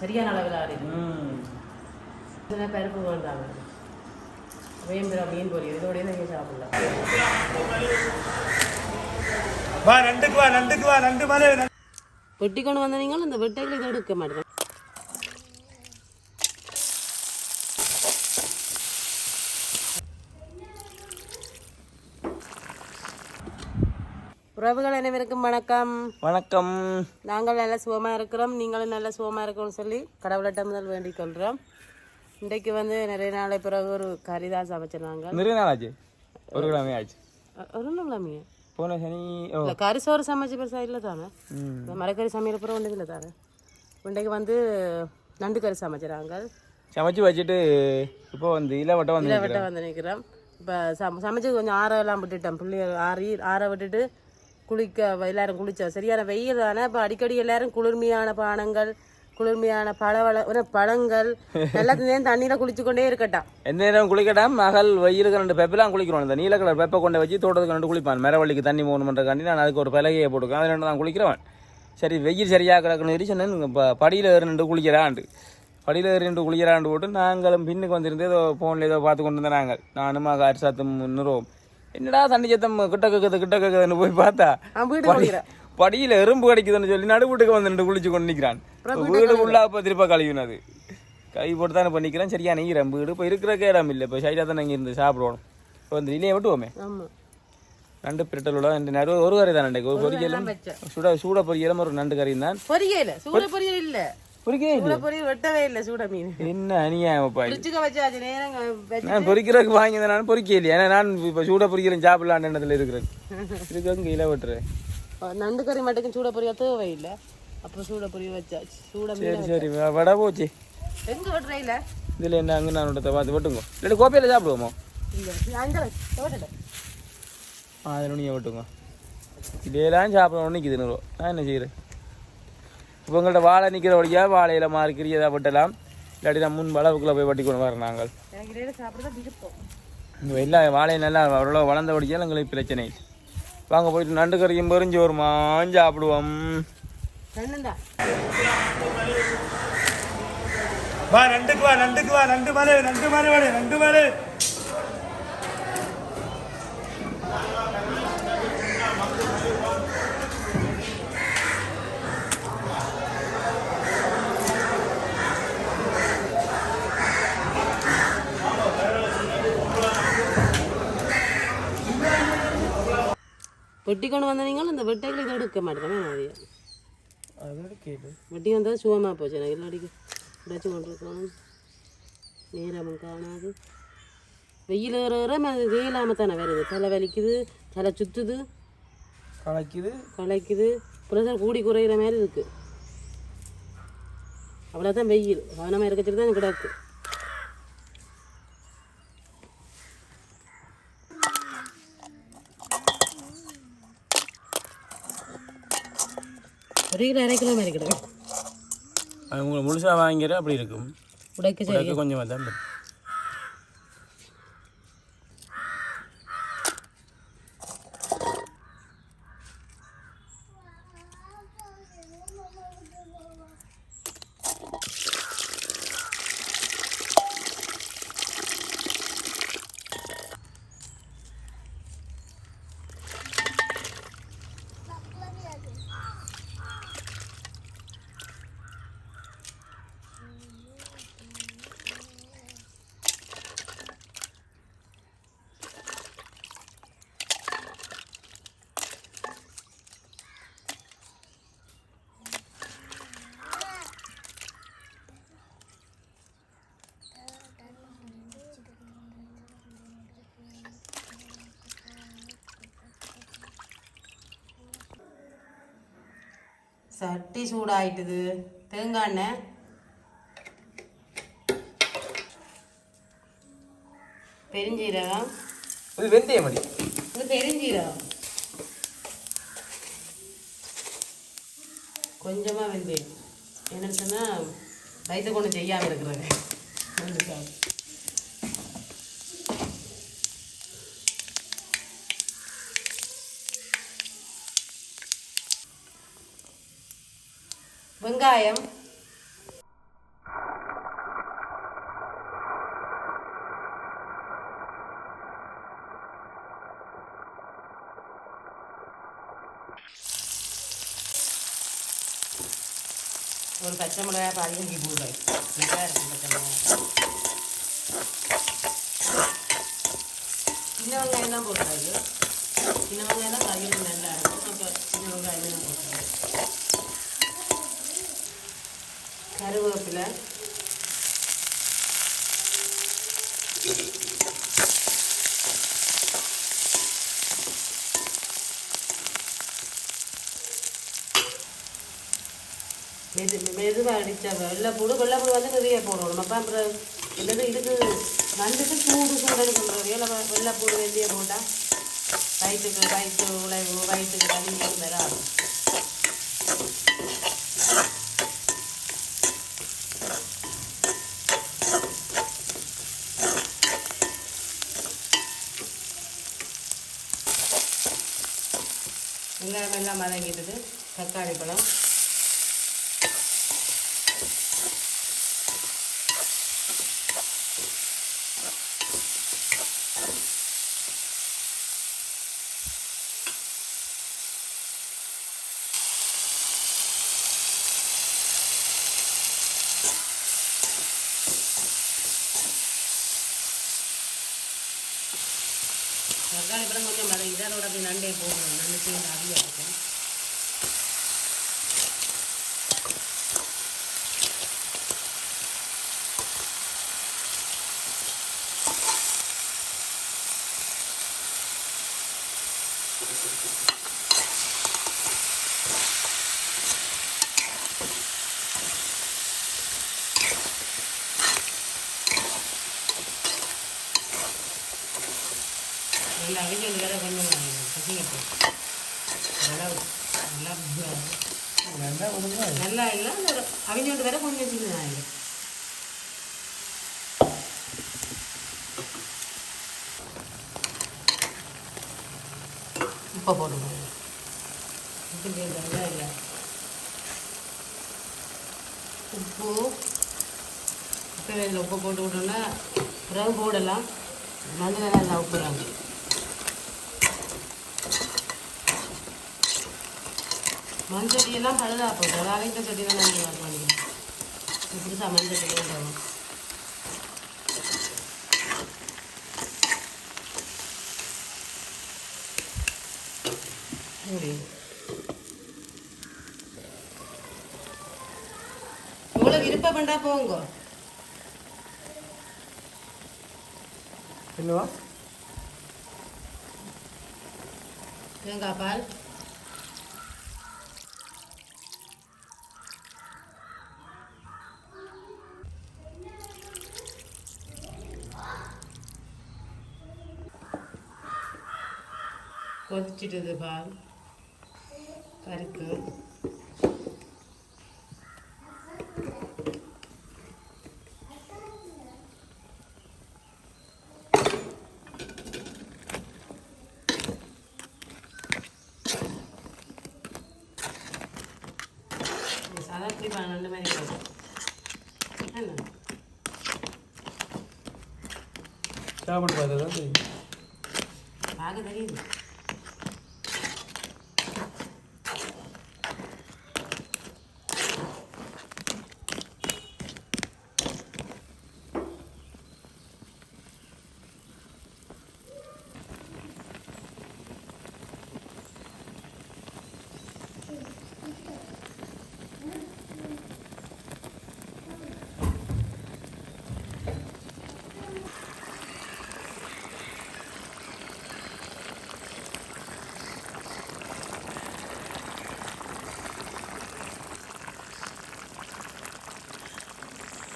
சரியான அளவில் ஆறு ம். இதில் பருப்பு வேண்டாங்க வேம்புற மீன் பொரியல் இதோடய நீங்கள் சாப்பிடலாம். வா நண்டுக்கு வா நண்டுக்கு வா நண்டு மேலே வெட்டி கொண்டு வந்த நீங்கள் இந்த வெட்டைகள் இதை எடுக்க மாட்டேன் உறவுகள் அனைவருக்கும் வணக்கம். வணக்கம். நாங்கள் நல்ல சுகமாக இருக்கிறோம். நீங்களும் நல்ல சுகமாக இருக்கணும்னு சொல்லி கடவுள்கிட்ட முதல் வேண்டிக் கொள்கிறோம் இன்றைக்கு வந்து நிறைய நாளை பிறகு ஒரு கறி தான் சமைச்சோம் நாங்கள் நிறைய நாள் ஆச்சு. ஒரு கிழமை ஆச்சு. ஒரு நாளாமியே போன சனி கறி சோறு சமைச்ச பெருசாக இல்லை தானே? மரக்கறி சமையல் அப்புறம் ஒன்றும் இல்லை தானே? இன்றைக்கு வந்து நண்டு கறி சமைச்சிறாங்க. சமைச்சு வச்சுட்டு இப்போ வந்து இலை வட்டம் வந்து இதை விட்ட வந்து நிற்கிறோம் இப்போ சம சமைச்சு கொஞ்சம் ஆறெல்லாம் விட்டுட்டேன் பிள்ளைங்க ஆறி ஆற விட்டுட்டு குளிக்க எல்லாரும் குளித்தோம் சரியான வெயில் தானே? இப்போ அடிக்கடி எல்லாரும் குளிர்மையான பானங்கள் குளிர்மையான பழவள ஒரு பழங்கள் எல்லாத்தையும் தண்ணியில் குளிச்சு கொண்டே இருக்கட்டாம் எந்த நேரம் குளிக்கட்டாம். மகள் வெயிலுக்கு ரெண்டு பெப்பெல்லாம் குளிக்கிறோம். இந்த நீல கலர் பெப்பை கொண்டு வச்சு தோட்டத்துக்கு ரெண்டு குளிப்பான். மரவள்ளிக்கு தண்ணி போகணுமன்றக்காண்டி நான் அதுக்கு ஒரு பலகையை போட்டுக்கேன் அதில் ரெண்டு நான் குளிக்கிறவன். சரி வெயில் சரியாக கிடக்குன்னு சொல்லி சொன்னேன் இப்போ படியில் ஏறி ரெண்டு குளிக்கிறாண்டு படியில் ஏறி நின்று குளிக்கிறாண்டு போட்டு நாங்களும் பின்னுக்கு வந்திருந்து ஏதோ ஃபோனில் ஏதோ பார்த்து கொண்டு இருந்தேன் நாங்கள் நானும் அரிசாத்தும் நிறுவோம் என்னடா தண்ணி சத்தம்? கிட்ட கக்குது கிட்ட கக்குதுன்னு போய் பார்த்தா வீட்டுக்கு படியில் எறும்பு கடிக்குதுன்னு சொல்லி நடுவீட்டுக்கு வந்து நின்று குளிச்சு கொண்டு நிற்கிறான் வீடு உள்ளா இப்போ திருப்ப கழுவினது. கை போட்டு தானே பண்ணிக்கிறேன் சரியா நீக்கிறேன் வீடு இப்போ இருக்கிறக்கே இடம் இல்லை. இப்போ சைடாக தான் இங்கே இருந்து சாப்பிடுவோம் இப்போ வந்து இலையை விட்டுவோமே. நண்டு பிரட்டலோட ரெண்டு நடு ஒரு கறி தான் நண்டு. ஒரு பொரியலும் சுட சூட பொரியலும் ஒரு நண்டு கறியும் தான். பொரியல. சூட பொரியல் இல்லை. பொரிக்கவே இல்லை வெட்டவே இல்லை சூட மீன். என்ன வச்சாச்சு நேரம் வச்சு நான் பொரிக்கிறதுக்கு வாங்கி நான் பொரிக்க இல்லையா. நான் இப்போ சூட பொரிக்கிறேன் சாப்பிடலான்னு எண்ணத்தில் இருக்கிறேன் இலை வெட்டுறேன் நண்டு கறி மட்டுக்கும் சூட பொரியல் தேவையில்லை அப்போ சூட பொரியல் வச்சாச்சு சூட மீன் சரி சரி வடை போச்சு. எங்க வெட்டுறையில இதில் என்ன அங்கே நான் விட்டத்தை பார்த்து வெட்டுங்க. இல்லாட்டி கோப்பையில் சாப்பிடுவோமோ? நீங்கள் வெட்டுங்க. இதெல்லாம் சாப்பிடணும் நிற்கிது நூறு. நான் என்ன செய்கிறேன் இப்போ உங்கள்கிட்ட வாழை நிற்கிற வழியா வாழையில மாறிக்கிறி ஏதாவது வெட்டலாம். இல்லாட்டி நான் முன் வளவுக்குள்ளே போய் வெட்டி கொண்டு வரேன் நாங்கள். எல்லா வாழையை நல்லா அவ்வளோ வளர்ந்த வழியால் எங்களுக்கு பிரச்சனை. வாங்க போயிட்டு நண்டு கறியும் பொறிஞ்சு ஒரு மாஞ்சு சாப்பிடுவோம். வா நண்டுக்கு வா நண்டுக்கு வா நண்டு மேலே நண்டு மேலே வாடே நண்டு மேலே வெட்டி கொண்டு வந்த நீங்கள் இந்த வெட்டைகளை இதை எடுக்க மாட்டேன் நிறைய கேட்டு வெட்டி வந்தால் சுகமாக போச்சு எனக்கு இல்லாடிக்கு உடைச்சு கொண்டு இருக்கணும் நேரமும் காணாது. வெயில் ஏற வெயிலாமல் தானே வருது. தலை வலிக்குது தலை சுத்துது. கலக்குது. களைக்குது ப்ரெஷர் கூடி குறையிற மாதிரி இருக்கு. அவ்வளோதான் வெயில். கவனமாக இருக்கச்சிட்டு தான் கிடக்கு. ஒரு கிலோ அரை கிலோ மாதிரி கிடக்கு அது உங்களை முழுசாக வாங்கிற அப்படி இருக்கும். உடைக்க கொஞ்சமாக தான் சட்டி சூடாயிட்டுது. தேங்காய் எண்ணெய் பெருஞ்சீரகம். இது வெந்தயம் மடி இது பெருஞ்சீரகம். கொஞ்சமாக வெந்தயம். என்னன்னு சொன்னால் வயிற்று கொண்டு செய்யாமல் இருக்கிறது. வெங்காயம் ஒரு பச்சை மிளகாய் பாதிக்கும் இஞ்சி போடுவேன் நல்லா இருக்கும் பச்சை மிளகாய் சின்ன வெங்காயம் தான் போடுறாரு சின்ன வெங்காயம் தான் கறியில் நல்லா கருவேப்பிலை. மெது மெதுவாக அடித்த வெள்ளைப்பூடு வெள்ளைப்பூடு வந்து நிறைய போடணும் அப்போ அப்புறம் என்னது இதுக்கு வந்துட்டு சூடு சூடுன்னு சொல்கிறோம் வெள்ளை வெள்ளைப்பூடு வெள்ளைய போட்டால் வயிற்றுக்கு வயிற்று உழைவு வயிற்றுக்கு தண்ணி வராது வெங்காயம் எல்லாம் வதங்கிட்டது தக்காளி பழம் தக்காளி பழம் கொஞ்சம் வதங்கிட்டு அதோட நண்டே போடணும். நண்டு சேர்ந்து அவியாக இருக்கும் நல்லா அவிஞ்சு வேற நல்லா நல்லா நல்லா இல்லை அந்த அவிஞ்சோண்டு வேற கொஞ்சம் சின்னதாகிடும் உப்பை போட்டுக்கணும் உப்பு சேர்ந்தா இல்லை உப்பு உப்பு இதில் உப்பு போட்டு விட்டோம்னா பிறகு போடலாம் மஞ்சள் நல்லா உப்புறாங்க மண் செடியெல்லாம் பழுதா போகுது அதால இந்த செடி தான் நன்றி வர மாட்டேங்குது புதுசாக மண் செடி வரும் விருப்பம் பண்ணா போங்க. என்னவா? தேங்காய் பால். கொதிச்சிட்டது பால். பருக்கு சாதா புளி பால் நல்ல மாதிரி என்ன? சாப்பிட்டு பார்த்தா தான் தெரியும். பார்க்க தெரியுது.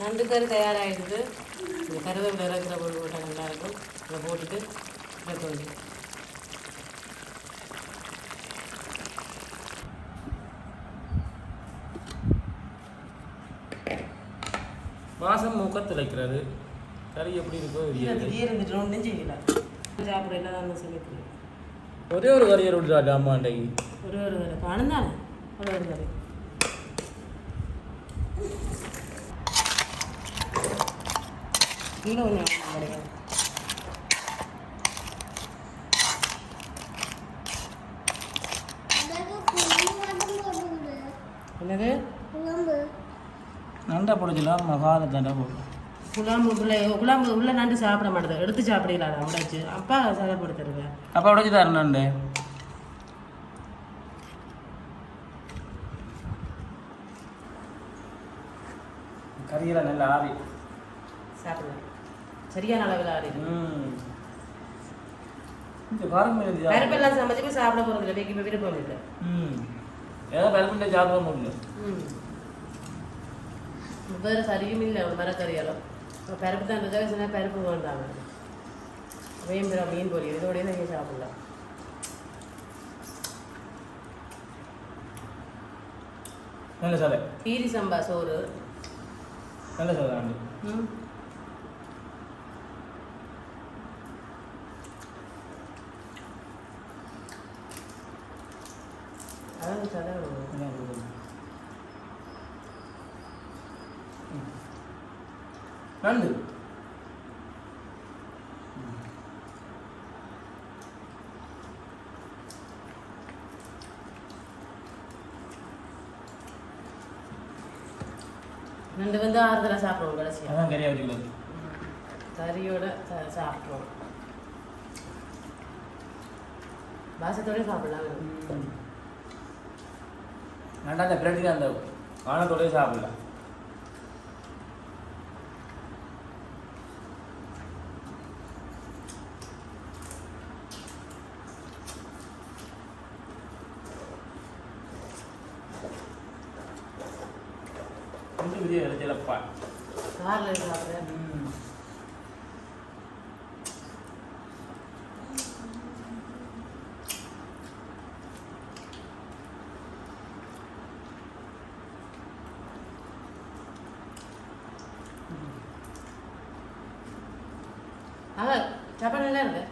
நண்டு கறி தயாராகிடுது இந்த கருவேப்பிலை இறக்குற போட்டு போட்டால் நல்லாயிருக்கும். இதை போட்டுட்டு இறக்க வேண்டியது வாசம் மூக்கத்தில் வைக்கிறது கறி எப்படி இருக்கோ ஒரே ஒரு கறியை விட்டுறாரு அம்மா அன்றைக்கு ஒரு ஒரு வேலை பணம் தானே ஒரு ஒரு வேலை இன்னும் கொஞ்சம் கிடையாது. என்னது? குழம்பு. நண்டை பிடிச்சலாம் மகாத தண்டை போடும் குழம்பு உள்ள குழம்பு உள்ள நண்டு சாப்பிட மாட்டேது. எடுத்து சாப்பிடலாம் உடைச்சு அப்பா சதப்படுத்துருவேன் அப்போ உடச்சி தரேன் நண்டு. கறியெல்லாம் நல்லா ஆவி சாப்பிடுவேன் சரியான அளவில் ஆடி ம். இந்த காரம் சமைச்சு போய் சாப்பிட போகிறது இல்லை வைக்க விருப்பம் இல்லை. ம். ஏதோ பருப்புண்டை சாப்பிட முடியல வேறு சரியும் இல்லை மரக்கறியாலும். பருப்பு தான் இருக்காக சொன்னா பருப்பு வேண்டாங்க வேம்புற மீன் பொரியல் இதோடய நீங்கள் சாப்பிடலாம் நல்ல சாலை சம்பா சோறு. நல்ல சாலை நண்டு ம். அதான் சதை நண்டு. ரெண்டு வந்து ஆறுதலாக சாப்பிடுவோம் கடைசியாக அதான் கறியாக வச்சுக்கிறது கறியோட சா- சாப்பிட்ருவோம் வாசத்தோடய சாப்பிடலாம். நண்டா அந்த பிரெட்டுக்கு அந்த வானத்தோடய சாப்பிடலாம் கொஞ்சம் விதியை கிடைச்சலப்பா காரில் சாப்பிட்றேன் ஆக சாப்பாடு நல்லா இருக்கு.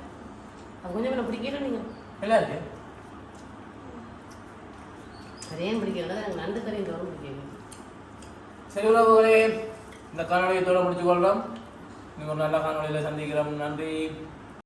அது கொஞ்சம் எனக்கு பிடிக்கல நீங்கள் நல்லா இருக்கு. ஏன் பிடிக்கல எனக்கு நண்டு கறி இந்த பிடிக்கல. சரி உறவுகளே இந்த காணொலியை தோட முடிச்சு கொள்றோம் நீங்கள் ஒரு நல்ல காணொலியில் சந்திக்கிறோம். நன்றி.